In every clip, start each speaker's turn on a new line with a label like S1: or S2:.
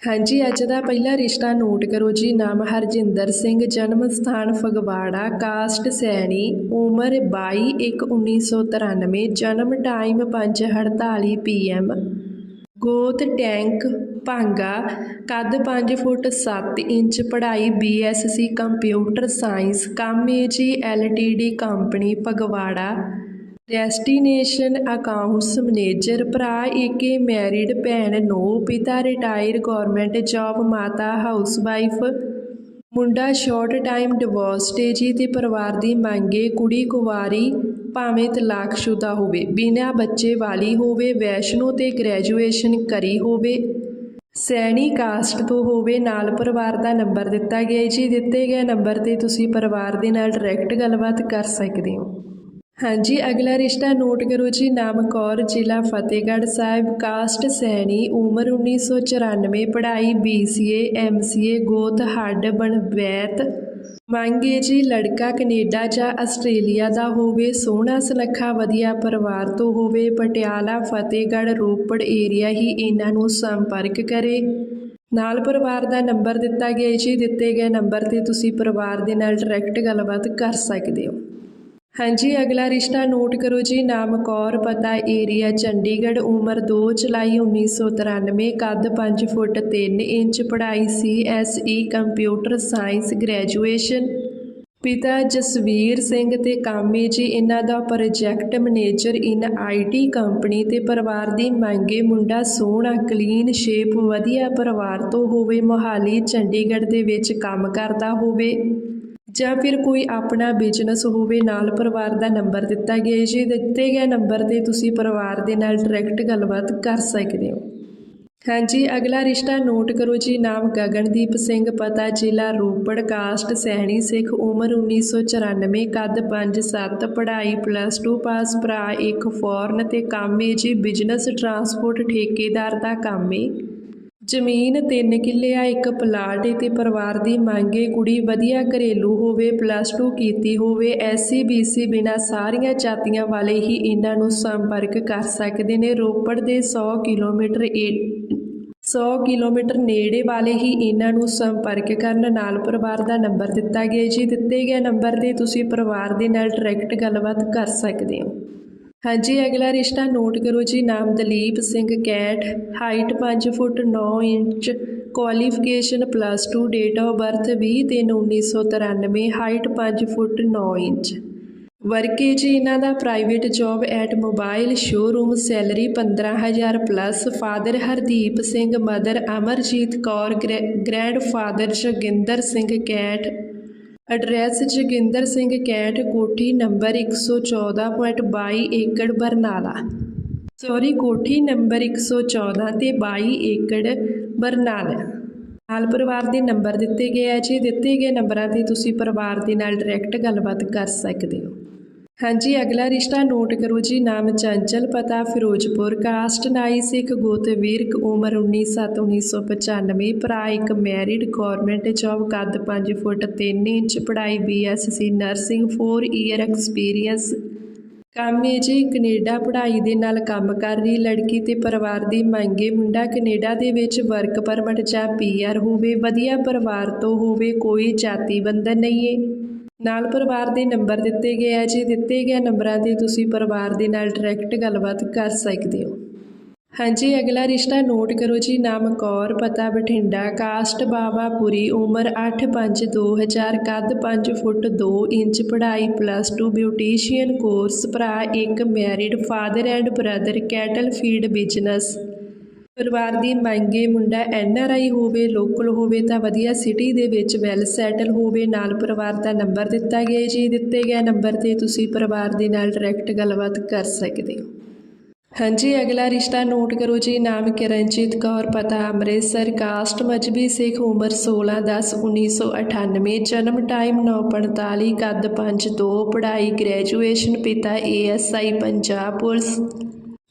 S1: ਹਾਂਜੀ, ਅੱਜ ਦਾ ਪਹਿਲਾ ਰਿਸ਼ਤਾ ਨੋਟ ਕਰੋ ਜੀ। ਨਾਮ ਹਰਜਿੰਦਰ ਸਿੰਘ, ਜਨਮ ਸਥਾਨ ਫਗਵਾੜਾ, ਕਾਸਟ ਸੈਣੀ, ਉਮਰ 22/1/1993 ਜਨਮ ਟਾਈਮ 5:48 ਪੀਐਮ ਗੋਤ ਟੈਂਕ, ਭਾਂਗਾ, ਕੱਦ 5 ਫੁੱਟ 7 ਇੰਚ, ਪੜ੍ਹਾਈ ਬੀਐਸਸੀ ਕੰਪਿਊਟਰ ਸਾਇੰਸ ਕੰਮ A G LTD company, Phagwara. Destination accounts manager ਭਰਾ ਏਕੇ ਮੈਰਿਡ ਭੈਣ, ਨੋ, ਪਿਤਾ ਰਿਟਾਇਰ ਗੌਰਮੈਂਟ ਜੌਬ ਮਾਤਾ ਹਾਊਸਵਾਈਫ ਮੁੰਡਾ ਸ਼ਾਰਟ ਟਾਈਮ ਡਿਵੋਰਸਡ ਜੀ ਤੇ ਪਰਿਵਾਰ ਦੀ ਮੰਗੇ ਕੁੜੀ ਕੁਵਾਰੀ ਭਾਵੇਂ ਤਲਾਕਸ਼ੁਦਾ ਹੋਵੇ, ਬਿਨਾਂ ਬੱਚੇ ਵਾਲੀ ਹੋਵੇ, ਵੈਸ਼ਨੋ ਤੇ ਗ੍ਰੈਜੂਏਸ਼ਨ ਕਰੀ ਹੋਵੇ, ਸੈਣੀ ਕਾਸਟ ਤੋਂ ਹੋਵੇ, ਨਾਲ ਪਰਿਵਾਰ ਦਾ ਨੰਬਰ ਦਿੱਤਾ ਗਿਆ ਜੀ, ਦਿੱਤੇ ਗਏ ਨੰਬਰ ਤੇ ਤੁਸੀਂ ਪਰਿਵਾਰ ਦੇ ਨਾਲ ਡਾਇਰੈਕਟ ਗੱਲਬਾਤ ਕਰ ਸਕਦੇ ਹੋ। ਹਾਂਜੀ, ਅਗਲਾ ਰਿਸ਼ਤਾ ਨੋਟ ਕਰੋ ਜੀ। ਨਾਮ ਕੌਰ, ਜ਼ਿਲ੍ਹਾ ਫਤਿਹਗੜ੍ਹ ਸਾਹਿਬ। ਕਾਸਟ ਸੈਣੀ, ਉਮਰ 1994 ਪੜ੍ਹਾਈ BCA MCA ਗੋਤ, ਹੱਡ ਬਣਵੈਤ ਮੰਗੇ ਜੀ, ਲੜਕਾ ਕੈਨੇਡਾ ਜਾਂ ਆਸਟ੍ਰੇਲੀਆ ਦਾ ਹੋਵੇ, ਸੋਹਣਾ ਸੁਨੱਖਾ, ਵਧੀਆ ਪਰਿਵਾਰ ਤੋਂ ਹੋਵੇ, ਪਟਿਆਲਾ, ਫਤਿਹਗੜ੍ਹ, ਰੋਪੜ ਏਰੀਆ ਹੀ ਇਹਨਾਂ ਨੂੰ ਸੰਪਰਕ ਕਰੇ। ਨਾਲ ਪਰਿਵਾਰ ਦਾ ਨੰਬਰ ਦਿੱਤਾ ਗਿਆ ਜੀ। ਦਿੱਤੇ ਗਏ ਨੰਬਰ ਤੇ ਤੁਸੀਂ ਪਰਿਵਾਰ ਦੇ ਨਾਲ ਡਾਇਰੈਕਟ ਗੱਲਬਾਤ ਕਰ ਸਕਦੇ ਹੋ। ਹਾਂਜੀ, ਅਗਲਾ ਰਿਸ਼ਤਾ ਨੋਟ ਕਰੋ ਜੀ। ਨਾਮ ਕੌਰ, ਪਤਾ ਏਰੀਆ, ਚੰਡੀਗੜ੍ਹ, ਉਮਰ 2 ਜੁਲਾਈ 1993 ਕੱਦ 5 ਫੁੱਟ 3 ਇੰਚ, ਪੜ੍ਹਾਈ ਸੀਐਸਈ ਕੰਪਿਊਟਰ ਸਾਇੰਸ, ਗ੍ਰੈਜੂਏਸ਼ਨ। ਪਿਤਾ ਜਸਵੀਰ ਸਿੰਘ ਤੇ ਕਾਮੇ ਜੀ। ਇਹਨਾਂ ਦਾ project manager in IT company ਤੇ ਪਰਿਵਾਰ ਦੀ ਮੰਗੇ ਮੁੰਡਾ ਸੋਹਣਾ, ਕਲੀਨ ਸ਼ੇਪ, ਵਧੀਆ ਪਰਿਵਾਰ ਤੋਂ ਹੋਵੇ, ਮੋਹਾਲੀ, ਚੰਡੀਗੜ੍ਹ ਦੇ ਵਿੱਚ ਕੰਮ ਕਰਦਾ ਹੋਵੇ। ਜਾਂ ਫਿਰ ਕੋਈ ਆਪਣਾ ਬਿਜ਼ਨਸ ਹੋਵੇ, ਨਾਲ ਪਰਿਵਾਰ ਦਾ ਨੰਬਰ ਦਿੱਤਾ ਗਿਆ ਹੈ ਜੀ ਦਿੱਤੇ ਗਏ ਨੰਬਰ ਤੇ ਤੁਸੀਂ ਪਰਿਵਾਰ ਦੇ ਨਾਲ ਡਾਇਰੈਕਟ ਗੱਲਬਾਤ ਕਰ ਸਕਦੇ ਹੋ। ਹਾਂਜੀ, ਅਗਲਾ ਰਿਸ਼ਤਾ ਨੋਟ ਕਰੋ ਜੀ, ਨਾਮ ਗਗਨਦੀਪ ਸਿੰਘ, ਪਤਾ ਜ਼ਿਲ੍ਹਾ ਰੋਪੜ, ਕਾਸਟ ਸਹਿਣੀ ਸਿੱਖ, ਉਮਰ 1994 ਕੱਦ 5-7 ਪੜ੍ਹਾਈ ਪਲੱਸ 2 ਪਾਸ ਭਰਾ ਇੱਕ ਫੋਰਨ ਤੇ ਕੰਮ ਏ ਜੀ ਬਿਜ਼ਨਸ ਟਰਾਂਸਪੋਰਟ ਠੇਕੇਦਾਰ ਦਾ ਕੰਮ ਏ। ਜ਼ਮੀਨ 3 ਕਿੱਲੇ ਆ, ਇੱਕ ਪਲਾਟ ਏ ਤੇ ਪਰਿਵਾਰ ਦੀ ਮੰਗੇ ਕੁੜੀ ਵਧੀਆ ਘਰੇਲੂ ਹੋਵੇ ਪਲੱਸ 2 ਕੀਤੀ ਹੋਵੇ ਐਸਸੀ ਬੀਸੀ ਬਿਨਾ ਸਾਰੀਆਂ ਜਾਤੀਆਂ ਵਾਲੇ ਹੀ ਇਹਨਾਂ ਨੂੰ ਸੰਪਰਕ ਕਰ ਸਕਦੇ ਨੇ। ਰੋਪੜ ਦੇ 100 ਕਿਲੋਮੀਟਰ ਏ- 100 ਕਿਲੋਮੀਟਰ ਨੇੜੇ ਵਾਲੇ ਹੀ ਇਹਨਾਂ ਨੂੰ ਸੰਪਰਕ ਕਰਨ ਨਾਲ ਪਰਿਵਾਰ ਦਾ ਨੰਬਰ ਦਿੱਤਾ ਗਿਆ ਜੀ ਦਿੱਤੇ ਗਏ ਨੰਬਰ ਤੇ ਤੁਸੀਂ ਪਰਿਵਾਰ ਦੇ ਨਾਲ ਡਾਇਰੈਕਟ ਗੱਲਬਾਤ ਕਰ ਸਕਦੇ ਹੋ। ਹਾਂਜੀ, ਅਗਲਾ ਰਿਸ਼ਤਾ ਨੋਟ ਕਰੋ ਜੀ, ਨਾਮ Dalip Singh Kait height 5 foot 9 inch qualification plus 2 date of birth 20/3/1993 height 5 foot 9 inch. ਵਰਕੇ ਜੀ, ਇਹਨਾਂ ਦਾ private job at mobile showroom salary 15000 plus father Hardeep Singh mother Amarjeet Kaur grand father Joginder Singh Kait address Joginder Singh Kait ਕੋਠੀ number 114.22 ਏਕੜ Barnala. Sorry ਕੋਠੀ number 114 ਤੇ 22 ਏਕੜ ਬਰਨਾਲਾ। ਨਾਲ ਪਰਿਵਾਰ ਦੇ ਨੰਬਰ ਦਿੱਤੇ ਗਏ ਆ ਜੀ। ਦਿੱਤੇ ਗਏ ਨੰਬਰਾਂ ਤੇ ਤੁਸੀਂ ਪਰਿਵਾਰ ਦੇ ਨਾਲ ਡਾਇਰੈਕਟ ਗੱਲਬਾਤ ਕਰ ਸਕਦੇ ਹੋ। ਹਾਂਜੀ, ਅਗਲਾ ਰਿਸ਼ਤਾ ਨੋਟ ਕਰੋ ਜੀ। ਨਾਮ ਚੰਚਲ, ਪਤਾ ਫਿਰੋਜ਼ਪੁਰ। ਕਾਸਟ ਨਾਈ ਸਿੱਖ ਗੋਤ ਵੀਰਕ ਉਮਰ 19/7/1995 ਭਰਾ ਇੱਕ ਮੈਰਿਡ ਗਵਰਨਮੈਂਟ ਜੌਬ, ਕੱਦ 5 ਫੁੱਟ 3 ਇੰਚ, ਪੜ੍ਹਾਈ ਬੀਐਸਸੀ ਨਰਸਿੰਗ 4 ਈਅਰ ਐਕਸਪੀਰੀਅੰਸ ਕੰਮ ਏ ਜੀ, ਕੈਨੇਡਾ ਪੜ੍ਹਾਈ ਦੇ ਨਾਲ ਕੰਮ ਕਰ ਰਹੀ ਲੜਕੀ ਤੇ ਪਰਿਵਾਰ ਦੀ ਮੰਗੇ ਮੁੰਡਾ ਕੈਨੇਡਾ ਦੇ ਵਿੱਚ ਵਰਕ ਪਰਮਿਟ ਜਾਂ ਪੀਆਰ ਹੋਵੇ, ਵਧੀਆ ਪਰਿਵਾਰ ਤੋਂ ਹੋਵੇ, ਕੋਈ ਜਾਤੀ ਬੰਧਨ ਨਹੀਂ ਏ। ਨਾਲ ਪਰਿਵਾਰ ਦੇ ਨੰਬਰ ਦਿੱਤੇ ਗਏ ਆ। ਜੀ ਦਿੱਤੇ ਗਏ ਨੰਬਰਾਂ ਤੇ ਤੁਸੀਂ ਪਰਿਵਾਰ ਦੇ ਨਾਲ ਡਾਇਰੈਕਟ ਗੱਲਬਾਤ ਕਰ ਸਕਦੇ ਹੋ। ਹਾਂਜੀ, ਅਗਲਾ ਰਿਸ਼ਤਾ ਨੋਟ ਕਰੋ ਜੀ। ਨਾਮ ਕੌਰ, ਪਤਾ ਬਠਿੰਡਾ ਕਾਸਟ ਬਾਵਾਪੁਰੀ ਉਮਰ 8/5/2000 ਕੱਦ 5 ਫੁੱਟ 2 ਇੰਚ, ਪੜ੍ਹਾਈ ਪਲੱਸ 2 ਬਿਊਟੀਸ਼ੀਅਨ ਕੋਰਸ ਭਰਾ ਇੱਕ married father and brother cattle feed business ਪਰਿਵਾਰ ਦੀ ਮੰਗੇ ਮੁੰਡਾ ਐਨ ਆਰ ਆਈ ਹੋਵੇ ਲੋਕਲ ਹੋਵੇ ਤਾਂ ਵਧੀਆ ਸਿਟੀ ਦੇ ਵਿੱਚ ਵੈਲ ਸੈਟਲ ਹੋਵੇ, ਨਾਲ ਪਰਿਵਾਰ ਦਾ ਨੰਬਰ ਦਿੱਤਾ ਗਿਆ ਜੀ ਦਿੱਤੇ ਗਏ ਨੰਬਰ ਤੇ ਤੁਸੀਂ ਪਰਿਵਾਰ ਦੇ ਨਾਲ ਡਾਇਰੈਕਟ ਗੱਲਬਾਤ ਕਰ ਸਕਦੇ ਹੋ। ਹਾਂਜੀ, ਅਗਲਾ ਰਿਸ਼ਤਾ ਨੋਟ ਕਰੋ ਜੀ। ਨਾਮ ਕਿਰਨਜੀਤ ਕੌਰ, ਪਤਾ ਅੰਮ੍ਰਿਤਸਰ, ਕਾਸਟ ਮਜਬੀ ਸਿੱਖ, ਉਮਰ 16 10 1998 ਜਨਮ ਟਾਈਮ 9:45 ਕੱਦ 5'2 ਪੜ੍ਹਾਈ ਗ੍ਰੈਜੂਏਸ਼ਨ ਪਿਤਾ ਏਐਸਆਈ ਪੰਜਾਬ ਪੁਲਿਸ।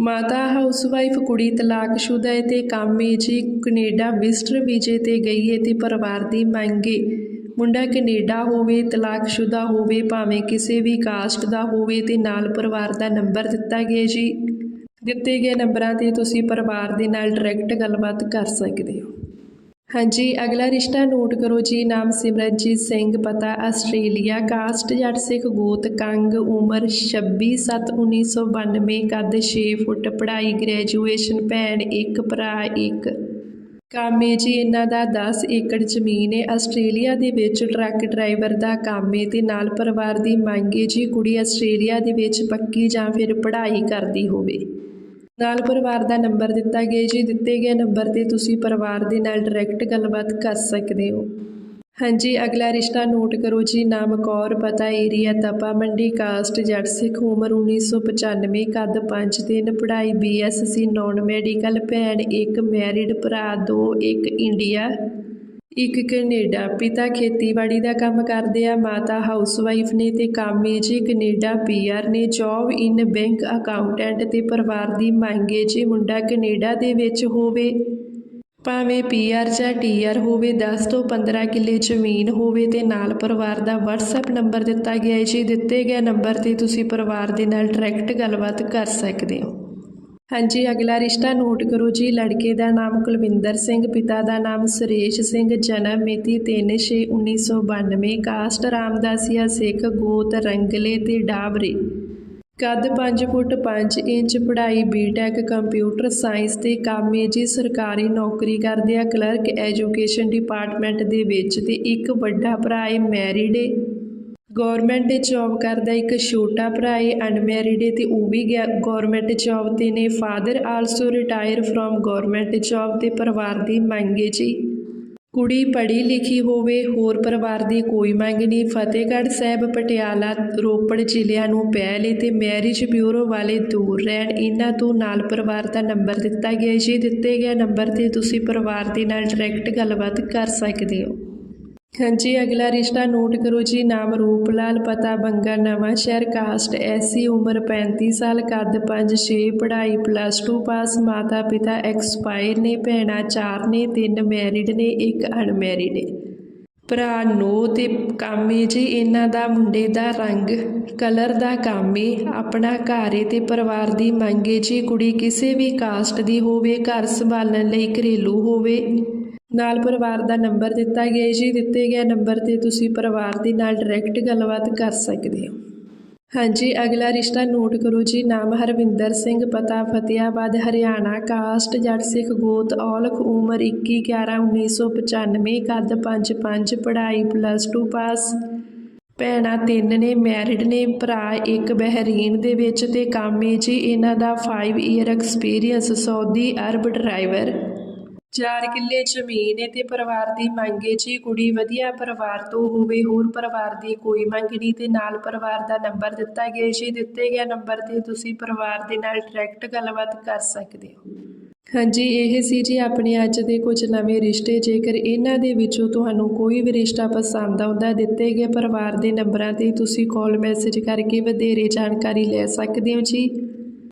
S1: ਮਾਤਾ ਹਾਊਸਵਾਈਫ ਕੁੜੀ ਤਲਾਕਸ਼ੁਦਾ ਹੈ ਤੇ ਕੰਮ ਹੈ ਜੀ ਕੈਨੇਡਾ ਵਿਜ਼ਟਰ ਵੀਜ਼ੇ ਤੇ ਗਈ ਹੈ ਤੇ ਪਰਿਵਾਰ ਦੀ ਮੰਗ ਮੰਗੇ ਮੁੰਡਾ ਕੈਨੇਡਾ ਹੋਵੇ ਤਲਾਕਸ਼ੁਦਾ ਹੋਵੇ, ਭਾਵੇਂ ਕਿਸੇ ਵੀ ਕਾਸਟ ਦਾ ਹੋਵੇ ਤੇ ਨਾਲ ਪਰਿਵਾਰ ਦਾ ਨੰਬਰ ਦਿੱਤਾ ਗਿਆ ਜੀ। ਦਿੱਤੇ ਗਏ ਨੰਬਰਾਂ ਤੇ ਤੁਸੀਂ ਪਰਿਵਾਰ ਦੇ ਨਾਲ ਡਾਇਰੈਕਟ ਗੱਲਬਾਤ ਕਰ ਸਕਦੇ ਹੋ। ਹਾਂਜੀ, ਅਗਲਾ ਰਿਸ਼ਤਾ ਨੋਟ ਕਰੋ ਜੀ। ਨਾਮ ਸਿਮਰਨਜੀਤ ਸਿੰਘ, ਪਤਾ ਆਸਟ੍ਰੇਲੀਆ। ਕਾਸਟ ਜੱਟ ਸਿੱਖ ਗੋਤ, ਕੰਗ ਉਮਰ 26/7/1992 ਕੱਦ 6 ਫੁੱਟ, ਪੜ੍ਹਾਈ ਗ੍ਰੈਜੂਏਸ਼ਨ ਭੈਣ ਇੱਕ, ਭਰਾ ਇੱਕ। ਕਾਮੇ ਜੀ, ਇਹਨਾਂ ਦਾ 10 ਏਕੜ ਜ਼ਮੀਨ ਹੈ ਆਸਟ੍ਰੇਲੀਆ ਦੇ ਵਿੱਚ ਟਰੱਕ ਡਰਾਈਵਰ ਦਾ ਕੰਮ ਹੈ ਤੇ ਨਾਲ ਪਰਿਵਾਰ ਦੀ ਮੰਗ ਹੈ ਜੀ, ਕੁੜੀ ਆਸਟ੍ਰੇਲੀਆ ਦੇ ਵਿੱਚ ਪੱਕੀ ਜਾਂ ਫਿਰ ਪੜ੍ਹਾਈ ਕਰਦੀ ਹੋਵੇ। ਨਾਲ ਪਰਿਵਾਰ ਦਾ ਨੰਬਰ ਦਿੱਤਾ ਗਿਆ ਜੀ ਦਿੱਤੇ ਗਏ ਨੰਬਰ ਤੇ ਤੁਸੀਂ ਪਰਿਵਾਰ ਦੇ ਨਾਲ ਡਾਇਰੈਕਟ ਗੱਲਬਾਤ ਕਰ ਸਕਦੇ ਹੋ। ਹਾਂਜੀ, ਅਗਲਾ ਰਿਸ਼ਤਾ ਨੋਟ ਕਰੋ ਜੀ। ਨਾਮ ਕੌਰ, ਪਤਾ ਏਰੀਆ ਤਪਾ ਮੰਡੀ, ਕਾਸਟ ਜੱਟ ਸਿੱਖ, ਉਮਰ 1995 ਕੱਦ 5 ਦਿਨ ਪੜ੍ਹਾਈ ਬੀਐਸਸੀ ਨਾਨ ਮੈਡੀਕਲ ਭੈਣ, ਇੱਕ ਮੈਰਿਡ ਭਰਾ, ਦੋ, ਇੱਕ ਇੰਡੀਆ ਇੱਕ ਕੈਨੇਡਾ ਪਿਤਾ ਖੇਤੀਬਾੜੀ ਦਾ ਕੰਮ ਕਰਦੇ ਆ, ਮਾਤਾ ਹਾਊਸਵਾਈਫ ਨੇ ਤੇ ਕਾਮੇ ਹੈ ਜੀ ਕੈਨੇਡਾ ਪੀਆਰ ਨੇ, ਜੌਬ ਇਨ ਬੈਂਕ ਅਕਾਊਂਟੈਂਟ ਤੇ ਪਰਿਵਾਰ ਦੀ ਮੰਗ ਹੈ ਜੀ ਮੁੰਡਾ ਕੈਨੇਡਾ ਦੇ ਵਿੱਚ ਹੋਵੇ। ਭਾਵੇਂ ਪੀਆਰ ਜਾਂ ਟੀਆਰ ਹੋਵੇ 10 ਤੋਂ 15 ਕਿੱਲੇ ਜ਼ਮੀਨ ਹੋਵੇ ਤੇ ਨਾਲ ਪਰਿਵਾਰ ਦਾ WhatsApp ਨੰਬਰ ਦਿੱਤਾ ਗਿਆ ਹੈ ਜੀ ਦਿੱਤੇ ਗਏ ਨੰਬਰ ਤੇ ਤੁਸੀਂ ਪਰਿਵਾਰ ਦੇ ਨਾਲ ਡਾਇਰੈਕਟ ਗੱਲਬਾਤ ਕਰ ਸਕਦੇ ਹੋ। ਹਾਂਜੀ, ਅਗਲਾ ਰਿਸ਼ਤਾ ਨੋਟ ਕਰੋ ਜੀ। ਲੜਕੇ ਦਾ ਨਾਮ ਕੁਲਵਿੰਦਰ ਸਿੰਘ, ਪਿਤਾ ਦਾ ਨਾਮ ਸੁਰੇਸ਼ ਸਿੰਘ, ਜਨਮ ਮਿਤੀ 3/6/1992 ਕਾਸਟ ਰਾਮਦਾਸੀਆ ਸਿੱਖ, ਗੋਤ ਰੰਗਲੇ ਤੇ ਡਾਬਰੇ। ਕੱਦ 5 ਫੁੱਟ 5 ਇੰਚ, ਪੜ੍ਹਾਈ ਬੀਟੈਕ ਕੰਪਿਊਟਰ ਸਾਇੰਸ ਤੇ ਕੰਮ ਜੀ। ਸਰਕਾਰੀ ਨੌਕਰੀ ਕਰਦੇ ਆ ਕਲਰਕ ਐਜੂਕੇਸ਼ਨ ਡਿਪਾਰਟਮੈਂਟ ਦੇ ਵਿੱਚ ਤੇ ਇੱਕ ਵੱਡਾ ਭਰਾ ਹੈ, ਮੈਰਿਡ ਹੈ। ਗਵਰਨਮੈਂਟ ਜੌਬ ਕਰਦਾ ਇੱਕ ਛੋਟਾ ਭਰਾ ਹੈ ਅਨਮੈਰਿਡ ਹੈ ਤੇ ਉਹ ਵੀ ਗਿਆ ਗਵਰਨਮੈਂਟ ਜੌਬ ਤੇ ਨੇ। Father also retire from government job ਤੇ ਪਰਿਵਾਰ ਦੀ ਮੰਗ ਹੈ ਜੀ। ਕੁੜੀ ਪੜ੍ਹੀ ਲਿਖੀ ਹੋਵੇ, ਹੋਰ ਪਰਿਵਾਰ ਦੀ ਕੋਈ ਮੰਗ ਨਹੀਂ। ਫਤਿਹਗੜ੍ਹ ਸਾਹਿਬ, ਪਟਿਆਲਾ, ਰੋਪੜ ਜ਼ਿਲ੍ਹਿਆਂ ਨੂੰ ਪਹਿਲੇ ਤੇ ਮੈਰਿਜ ਬਿਊਰੋ ਵਾਲੇ ਦੂਰ ਰਹਿਣ। ਇਹਨਾਂ ਤੋਂ ਨਾਲ ਪਰਿਵਾਰ ਦਾ ਨੰਬਰ ਦਿੱਤਾ ਗਿਆ ਜੀ। ਦਿੱਤੇ ਗਏ ਨੰਬਰ ਤੇ ਤੁਸੀਂ ਪਰਿਵਾਰ ਦੇ ਨਾਲ ਡਾਇਰੈਕਟ ਗੱਲਬਾਤ ਕਰ ਸਕਦੇ ਹੋ। ਹਾਂਜੀ, ਅਗਲਾ ਰਿਸ਼ਤਾ ਨੋਟ ਕਰੋ ਜੀ। ਨਾਮ ਰੂਪ ਲਾਲ ਪਤਾ ਬੰਗਾ, ਨਵਾਂ ਸ਼ਹਿਰ ਕਾਸਟ। ਐਸੀ ਉਮਰ 35 ਸਾਲ, ਕੱਦ 5-6 ਪੜ੍ਹਾਈ ਪਲੱਸ 2 ਪਾਸ ਮਾਤਾ ਪਿਤਾ ਐਕਸਪਾਇਰ ਨੇ, ਭੈਣਾਂ ਚਾਰ ਨੇ, ਤਿੰਨ ਮੈਰਿਡ ਨੇ, ਇੱਕ ਅਨਮੈਰਿਡ ਨੇ। ਭਰਾ ਨੋ ਤੇ ਕੰਮ ਏ ਜੀ। ਇਹਨਾਂ ਦਾ ਮੁੰਡੇ ਦਾ ਰੰਗ ਕਲਰ ਦਾ ਕੰਮ ਏ। ਆਪਣਾ ਘਰ ਏ ਤੇ ਪਰਿਵਾਰ ਦੀ ਮੰਗ ਏ ਜੀ। ਕੁੜੀ ਕਿਸੇ ਵੀ ਕਾਸਟ ਦੀ ਹੋਵੇ, ਘਰ ਸੰਭਾਲਣ ਲਈ ਘਰੇਲੂ ਹੋਵੇ। ਨਾਲ ਪਰਿਵਾਰ ਦਾ ਨੰਬਰ ਦਿੱਤਾ ਗਿਆ ਜੀ ਦਿੱਤੇ ਗਏ ਨੰਬਰ ਤੇ ਤੁਸੀਂ ਪਰਿਵਾਰ ਦੇ ਨਾਲ ਡਾਇਰੈਕਟ ਗੱਲਬਾਤ ਕਰ ਸਕਦੇ ਹੋ। ਹਾਂਜੀ, ਅਗਲਾ ਰਿਸ਼ਤਾ ਨੋਟ ਕਰੋ ਜੀ। ਨਾਮ ਹਰਵਿੰਦਰ ਸਿੰਘ, ਪਤਾ ਫਤਿਆਬਾਦ, ਹਰਿਆਣਾ ਕਾਸਟ ਜੱਟ ਸਿੱਖ, ਗੋਤ, ਔਲਖ, ਉਮਰ 21 11 1995 ਕੱਦ 5 5 ਪੜ੍ਹਾਈ ਪਲੱਸ 2 ਪਾਸ ਭੈਣਾਂ ਤਿੰਨ ਨੇ ਮੈਰਿਡ ਨੇ, ਭਰਾ ਇੱਕ ਬਹਿਰੀਨ ਦੇ ਵਿੱਚ ਤੇ ਕੰਮ ਹੈ ਜੀ, ਇਹਨਾਂ ਦਾ 5 year experience Saudi Arabia driver ਚਾਰ ਕਿੱਲੇ ਜ਼ਮੀਨ ਹੈ ਤੇ ਪਰਿਵਾਰ ਦੀ ਮੰਗ ਹੈ ਜੀ। ਕੁੜੀ ਵਧੀਆ ਪਰਿਵਾਰ ਤੋਂ ਹੋਵੇ, ਹੋਰ ਪਰਿਵਾਰ ਦੀ ਕੋਈ ਮੰਗ ਨਹੀਂ ਤੇ ਨਾਲ ਪਰਿਵਾਰ ਦਾ ਨੰਬਰ ਦਿੱਤਾ ਗਿਆ ਜੀ। ਦਿੱਤੇ ਗਿਆ ਨੰਬਰ ਤੇ ਤੁਸੀਂ ਪਰਿਵਾਰ ਦੇ ਨਾਲ ਡਾਇਰੈਕਟ ਗੱਲਬਾਤ ਕਰ ਸਕਦੇ ਹੋ। ਹਾਂਜੀ, ਇਹ ਸੀ ਜੀ ਆਪਣੇ ਅੱਜ ਦੇ ਕੁਝ ਨਵੇਂ ਰਿਸ਼ਤੇ। ਜੇਕਰ ਇਹਨਾਂ ਦੇ ਵਿੱਚੋਂ ਤੁਹਾਨੂੰ ਕੋਈ ਵੀ ਰਿਸ਼ਤਾ ਪਸੰਦ ਆਉਂਦਾ, ਦਿੱਤੇ ਗਏ ਪਰਿਵਾਰ ਦੇ ਨੰਬਰਾਂ ਤੇ ਤੁਸੀਂ ਕਾਲ ਮੈਸੇਜ ਕਰਕੇ ਵਧੇਰੇ ਜਾਣਕਾਰੀ ਲੈ ਸਕਦੇ ਹੋ ਜੀ।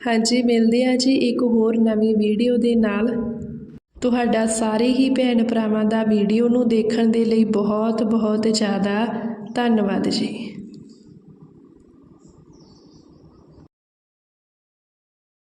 S1: ਹਾਂਜੀ, ਮਿਲਦੇ ਹਾਂ ਜੀ ਇੱਕ ਹੋਰ ਨਵੀਂ ਵੀਡੀਓ ਦੇ ਨਾਲ। ਤੁਹਾਡਾ ਸਾਰੇ ਹੀ ਭੈਣ ਭਰਾਵਾਂ ਦਾ ਵੀਡੀਓ ਨੂੰ ਦੇਖਣ ਦੇ ਲਈ ਬਹੁਤ ਬਹੁਤ ਜ਼ਿਆਦਾ ਧੰਨਵਾਦ ਜੀ।